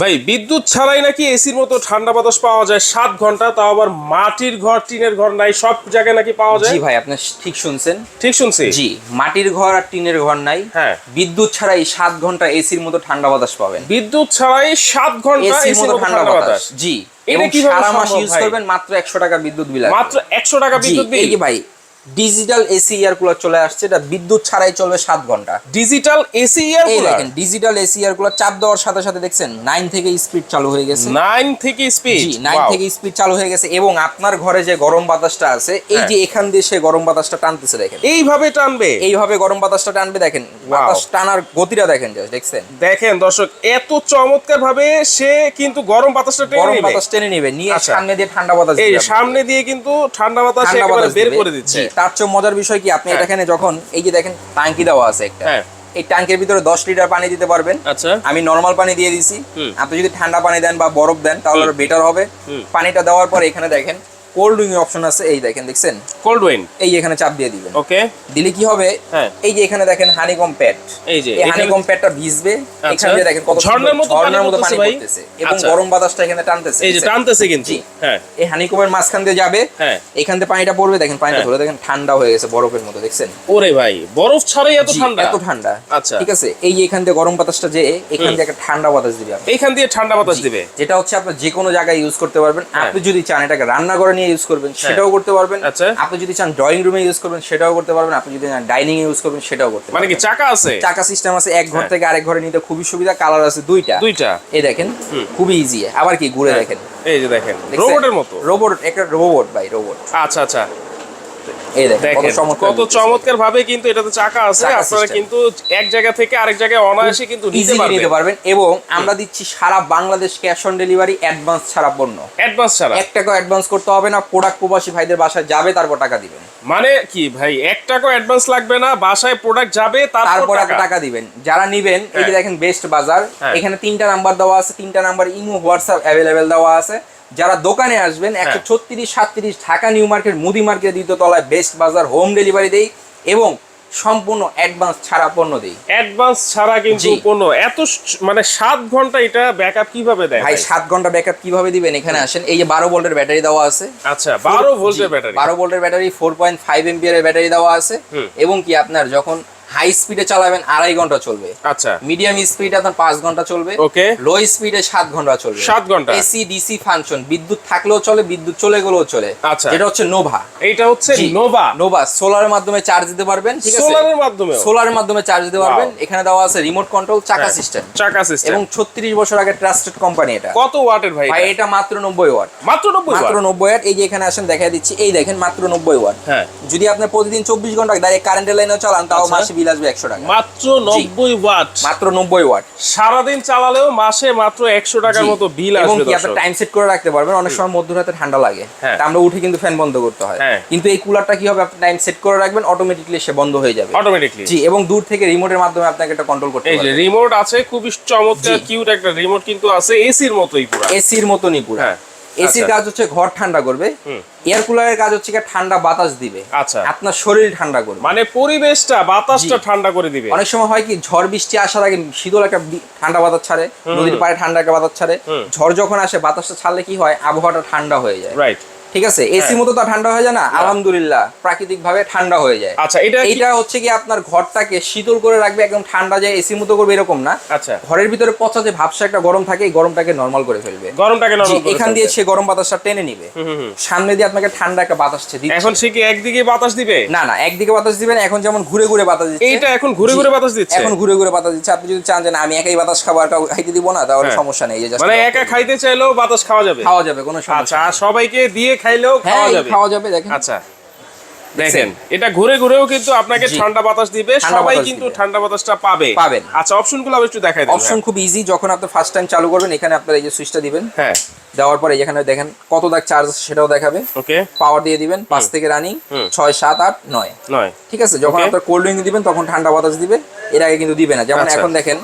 ভাই বিদ্যুৎ ছাড়াই নাকি এসির মতো ঠান্ডা বাতাস পাওয়া যায়? সাত ঘণ্টা তাও আবার মাটির ঘর টিনের ঘর নাই সব জায়গায় নাকি পাওয়া যায়? জি ভাই আপনি ঠিক শুনছেন। ঠিক শুনছি। জি মাটির ঘর আর টিনের ঘর নাই। হ্যাঁ। বিদ্যুৎ ছাড়াই সাত ঘণ্টা এসির মতো ঠান্ডা বাতাস পাবেন। বিদ্যুৎ ছাড়াই সাত ঘণ্টা এসির মতো ঠান্ডা বাতাস। জি এটা কীভাবে সারা মাস ইউজ করবেন মাত্র একশো টাকা বিদ্যুৎ বিল মাত্র একশো টাকা জি বিদ্যুৎ এই বিল? যে ভাই ডিজিটাল এসি এয়ার কুলার চলে আসছে এটা বিদ্যুৎ ছাড়াই চলবে সাত ঘণ্টা। ডিজিটাল এসি ইয়ার দেখেন ডিজিটাল এসি এয়ার কুলার চাপ দেওয়ার সাথে সাথে দেখছেন নাইন থেকে স্পিড চালু হয়ে গেছে। নাইন থেকে স্পিড জি নাইন থেকে স্পিড চালু হয়ে গেছে এবং আপনার ঘরে যে গরম বাতাসটা আছে এই হ্যাঁ। যে এখান দিয়ে সে গরম বাতাসটা টানতেছে দেখেন। এইভাবে টানবে? এইভাবে গরম বাতাসটা টানবে দেখেন বাতাস টানার গতিটা দেখেন just দেখছেন। দেখেন দর্শক এত চমৎকার ভাবে সে কিন্তু গরম বাতাসটা টেনে গরম বাতাস টেনে নেবে নিয়ে আচ্ছা। সামনে দিয়ে ঠান্ডা বাতাস এই। সামনে দিয়ে কিন্তু ঠান্ডা বাতাস একেবারে বের করে দিচ্ছে। তার চেয়ে মজার বিষয় কি? আপনি হ্যাঁ। এখানে যখন এই যে দেখেন টাঙ্কি দেওয়া আছে একটা। হ্যাঁ। এই ট্যাঙ্কের ভিতরে দশ লিটার পানি দিতে পারবেন। আচ্ছা। আমি নর্মাল পানি দিয়ে দিছি। আপনি যদি ঠান্ডা পানি দেন বা বরফ দেন তাহলে বেটার হবে। পানিটা দেওয়ার পর এখানে দেখেন কোল্ড ড্রিঙ্ক অপশন আছে এই দেখেন দেখছেন? কোল্ড উইন এই এখানে চাপ দিয়ে দিবেন। ওকে দিলে কি হবে? হ্যাঁ। এই যে এখানে দেখেন হানিকম প্যাড এই যে, এখানে- হানিকম প্যাডটা ভিজবে। আচ্ছা। এখানে দিয়ে দেখেন কত ঝর্ণার মতো ঝর্ণার মতো পানি পড়তেছে এবং আচ্ছা। গরম বাতাসটা এখানে টানতেছে এই যে টানতেছে কিন্তু। হ্যাঁ। এই হানিকমের মাঝখান দিয়ে যাবে। হ্যাঁ। এখান থেকে পানিটা পড়বে দেখেন পানিটা হ্যাঁ। ধরে দেখেন ঠান্ডা হয়ে গেছে বরফের মতো দেখছেন? ওরে ভাই বরফ ছাড়াই এত ঠান্ডা? এত ঠান্ডা। আচ্ছা। ঠিক আছে? এই যে এখান থেকে গরম বাতাসটা যে এখান থেকে একটা ঠান্ডা বাতাস দিবে। এইখান দিয়ে ঠান্ডা বাতাস দিবে? যেটা হচ্ছে আপনার যে কোনো জায়গায় ইউজ করতে পারবেন। হ্যাঁ। আপনি যদি চান এটাকে রান্না করে নিয়ে ইউজ করবেন সেটাও করতে পারবেন। আচ্ছা। আপনি যদি চান ড্রয়িং রুমে ইউজ করবেন সেটাও করতে পারবেন। আপনি যদি চান ডাইনিং এ ইউজ করবেন সেটাও করতে মানে কি চাকা আছে? চাকা সিস্টেম আছে এক ঘর হ্যাঁ। থেকে আরেক ঘরে নিতে খুবই সুবিধা কালার আছে দুইটা। দুইটা? এই দেখেন খুবই ইজি আবার কি ঘুরে হ্যাঁ। দেখেন। এই যে দেখেন রোবটের মতো? রোবট একটা রোবট ভাই রোবট আচ্ছা আচ্ছা। এই দেখেন কত চমৎকার ভাবে কিন্তু এটাতে চাকা আছে আপনারা কিন্তু এক জায়গা থেকে আরেক জায়গায় অনায়াসে কিন্তু নিতে পারবেন নিতে পারবেন। এবং আমরা দিচ্ছি সারা Bangladesh cash on delivery advance ছাড়া পণ্য। অ্যাডভান্স ছাড়া। এক টাকা অ্যাডভান্স করতে হবে না প্রোডাক্ট প্রবাসী ভাইদের বাসায় যাবে তারপর টাকা দিবেন। মানে কি ভাই এক টাকাও অ্যাডভান্স লাগবে না বাসায় প্রোডাক্ট যাবে তারপর টাকা। দিবেন। যারা নিবেন এই হ্যাঁ। দেখেন বেস্ট বাজার হ্যাঁ। এখানে তিনটা নাম্বার দেওয়া আছে তিনটা নাম্বার ইমো হোয়াটসঅ্যাপ অ্যাভেলেবেল দেওয়া আছে। যারা দোকানে আসবেন হ্যাঁ। একশো ছত্রিশ সাতত্রিশ ঢাকা নিউ মার্কেট মুদি মার্কেট দ্বিতীয় তলায় বেস্ট বাজার হোম ডেলিভারি দেই এবং সম্পূর্ণ অ্যাডভান্স ছাড়া পণ্য দেই। অ্যাডভান্স ছাড়া কিন্তু। কোনো এত মানে সাত ঘণ্টা এটা ব্যাকআপ কীভাবে দেয় ভাই ভাই? সাত ঘণ্টা ব্যাকআপ কীভাবে দিবেন? এখানে আসেন এই যে বারো ভোল্টের ব্যাটারি দেওয়া আছে। আচ্ছা বারো ভোল্টের ব্যাটারি। বারো ভোল্টের battery four point five ampere battery দেওয়া আছে। এবং কি আপনার যখন হাই স্পিডে চালাবেন আড়াই ঘণ্টা চলবে। আচ্ছা। মিডিয়াম স্পিড আপনার পাঁচ ঘণ্টা চলবে। ওকে। লো স্পিডে সাত ঘণ্টা চলবে। সাত ঘণ্টা। এসি ডিসি ফাংশন বিদ্যুৎ থাকলেও চলে বিদ্যুৎ চলে গেলেও চলে। আচ্ছা। যেটা হচ্ছে নোভা এইটা হচ্ছে নোভা নোভা সোলারের মাধ্যমে চার্জ দিতে পারবেন ঠিক আছে? সোলারের মাধ্যমে সোলারের মাধ্যমে চার্জ দিতে পারবেন। এখানে দেওয়া আছে রিমোট কন্ট্রোল চাকা সিস্টেম চাকা সিস্টেম এবং ছত্রিশ বছর আগে ট্রাস্টেড কোম্পানি এটা। কত ওয়াটের ভাই ভাই এটা? এটা মাত্র নব্বই ওয়াট। মাত্র নব্বই মাত্র ওয়াট নব্বই ওয়াট। এই যে এখানে আসেন দেখা দিচ্ছি। এই দেখেন মাত্র নব্বই ওয়াট। হ্যাঁ। যদি আপনি প্রতিদিন চব্বিশ ঘণ্টা ডাইরেক্ট কারেন্টের লাইনেও চালান তাও আচ্ছা। মাসে বিল আসবে একশো টাকা। মাত্র নব্বই ওয়াট। মাত্র নব্বই ওয়াট। সারাদিন চালালেও মাসে মাত্র একশো টাকার। মতো বিল এবং আসবে কি আপনি দর্শক। টাইম সেট করে রাখতে পারবেন অনেক সময় মধ্যরাতে ঠান্ডা লাগে। হ্যাঁ। তা আমরা উঠে কিন্তু ফ্যান বন্ধ করতে হয়। হ্যাঁ। কিন্তু এই কুলারটা কি হবে আপনি টাইম সেট করে রাখবেন অটোমেটিকলি সে বন্ধ হয়ে যাবে। অটোমেটিকলি জি এবং দূর থেকে রিমোটের মাধ্যমে আপনাকে এটা কন্ট্রোল করতে এই যে রিমোট আছে খুবই চমৎকার কিউট একটা রিমোট কিন্তু আছে এসির মতোই পুরো। এসির মতনই পুরো। হ্যাঁ। এসির আচ্ছা। কাজ হচ্ছে ঘর ঠান্ডা করবে। এয়ার কুলারের কাজ হচ্ছে কি ঠান্ডা বাতাস দিবে। আচ্ছা। আপনার শরীর ঠান্ডা করবে। মানে পরিবেশটা বাতাসটা ঠান্ডা করে দিবে। অনেক সময় হয় কি ঝড় বৃষ্টি আসার আগে শীতল একটা ঠান্ডা বাতাস ছাড়ে নদীর পাড়ে ঠান্ডা একটা বাতাস ছাড়ে। ঝড় যখন আসে বাতাসটা ছাড়লে কি হয়? আবহাওয়াটা ঠান্ডা হয়ে যায়। রাইট ঠিক আছে? এসি হ্যাঁ। মতো তো ঠান্ডা হয়ে যায় না? আলহামদুলিল্লাহ প্রাকৃতিক ভাবে ঠান্ডা হয়ে যায়। আচ্ছা এটা এটা হচ্ছে কি আপনার ঘরটাকে শীতল করে রাখবে একদম ঠান্ডা যায় এসি মতো করবে এরকম না। আচ্ছা। ঘরের ভিতরে পচা যে ভাবসা একটা গরম থাকে এই গরমটাকে নর্মাল করে ফেলবে। গরমটাকে জি, নরম করে এখান দিয়ে সে গরম বাতাসটা টেনে নিবে। সামনে দিয়ে আপনাকে ঠান্ডা একটা বাতাস দিচ্ছে। এখন সে কি একদিকে বাতাস দিবে? না না একদিকে বাতাস দিবেন এখন যেমন ঘুরে ঘুরে বাতাস দিচ্ছে। এইটা এখন ঘুরে ঘুরে বাতাস দিচ্ছে। এখন ঘুরে ঘুরে বাতাস দিচ্ছে। আপনি যদি চান যে না আমি একাই বাতাস খাব আর কাউকে খাইতে দিব না তাহলে হ্যাঁ। সমস্যা নেই মানে একা খাইতে চাইলেও বাতাস খাওয়া যাবে। খাওয়া যাবে কোনো আচ্ছা সমস্যা আর সবাইকে দিয়ে খাইলেও হ্যাঁ খাওয়া যাবে। খাওয়া যাবে দেখেন। আচ্ছা দেখেন এটা ঘুরে ঘুরেও কিন্তু আপনাকে ঠান্ডা বাতাস দিবে সবাই কিন্তু ঠান্ডা বাতাসটা পাবে। পাবেন। আচ্ছা অপশনগুলো আমি একটু দেখাই দেন অপশন খুব ইজি যখন আপনি ফার্স্ট টাইম চালু করবেন এখানে আপনার এই যে সুইচটা দিবেন। হ্যাঁ। দেওয়ার পরে এখানে দেখেন কত দাগ চার্জ সেটাও দেখাবে। ওকে। পাওয়ার দিয়ে দিবেন পাঁচ থেকে রানিং। ছয় সাত আট নয়। নয়। ঠিক আছে? যখন. আপনার কোল্ড ড্রিঙ্ক দিবেন তখন ঠান্ডা বাতাস দিবে এর আগে কিন্তু দিবে না। যেমন আচ্ছা। এখন দেখেন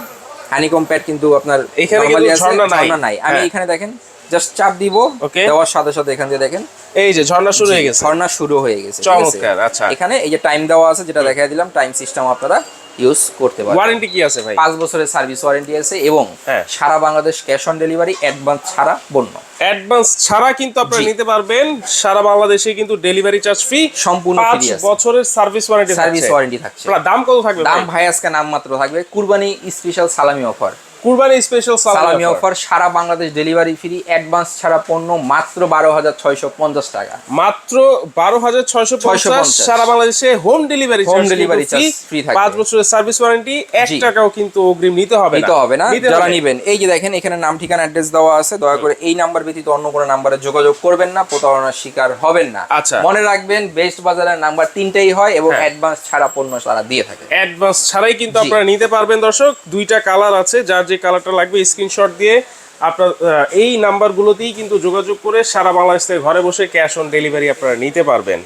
হানিকম প্যাড কিন্তু আপনার এখানে ঝর্ণা নাই। আমি হ্যাঁ। এখানে দেখেন জাস্ট চাপ দিব Okay. দেওয়ার সাথে সাথে এখান দিয়ে দেখেন। এই যে ঝর্ণা শুরু হয়ে গেছে। ঝর্ণা শুরু হয়ে গেছে চমৎকার, আচ্ছা। এখানে এই যে টাইম দেওয়া আছে যেটা দিলাম টাইম সিস্টেম আপনারা ইউজ করতে পারবেন। ওয়ারেন্টি কি আছে ভাই? পাঁচ বছরের সার্ভিস ওয়ারেন্টি আছে এবং হ্যাঁ। সারা Bangladesh cash on delivery advance ছাড়া পণ্য অ্যাডভান্স ছাড়া কিন্তু আপনারা নিতে পারবেন সারা বাংলাদেশে কিন্তু ডেলিভারি চার্জ ফ্রি সম্পূর্ণ free আছে। বছরের সার্ভিস ওয়ারেন্টি সার্ভিস ওয়ারেন্টি থাকছে। দাম কত থাকবে দাম ভাই? আজকে নাম মাত্র থাকবে। কুরবানি স্পেশাল সালামি অফার কুরবানি স্পেশাল সালামি অফার সারা বাংলাদেশ ডেলিভারি ফ্রি অ্যাডভান্স ছাড়া পণ্য মাত্র বারো হাজার ছয়শো পঞ্চাশ টাকা। মাত্র বারো হাজার ছয়শো পঞ্চাশ সারা বাংলাদেশে home delivery delivery charge free থাকবে। পাঁচ বছরের সার্ভিস ওয়ারেন্টি এক টাকাও কিন্তু অগ্রিম নিতে হবে নিতে হবে না যারা। নিবেন। এই যে দেখেন এখানে নাম ঠিকানা অ্যাড্রেস দেওয়া আছে। দয়া করে এই নাম্বার ব্যতীত অন্য কোনো নাম্বারে যোগাযোগ করবেন না প্রতারণার শিকার হবেন না। আচ্ছা। মনে রাখবেন বেস্ট বাজারের নাম্বার তিনটেই হয় এবং। অ্যাডভান্স ছাড়া পণ্য সারা দিয়ে থাকে। অ্যাডভান্স ছাড়াই কিন্তু আপনারা নিতে পারবেন দর্শক। দুইটা কালার আছে যার যে কালারটা লাগবে স্ক্রিনশট দিয়ে আপনার এই নাম্বারগুলোতেই কিন্তু যোগাযোগ করে সারা বাংলাদেশ থেকে ঘরে বসে ক্যাশ অন ডেলিভারি আপনারা নিতে পারবেন।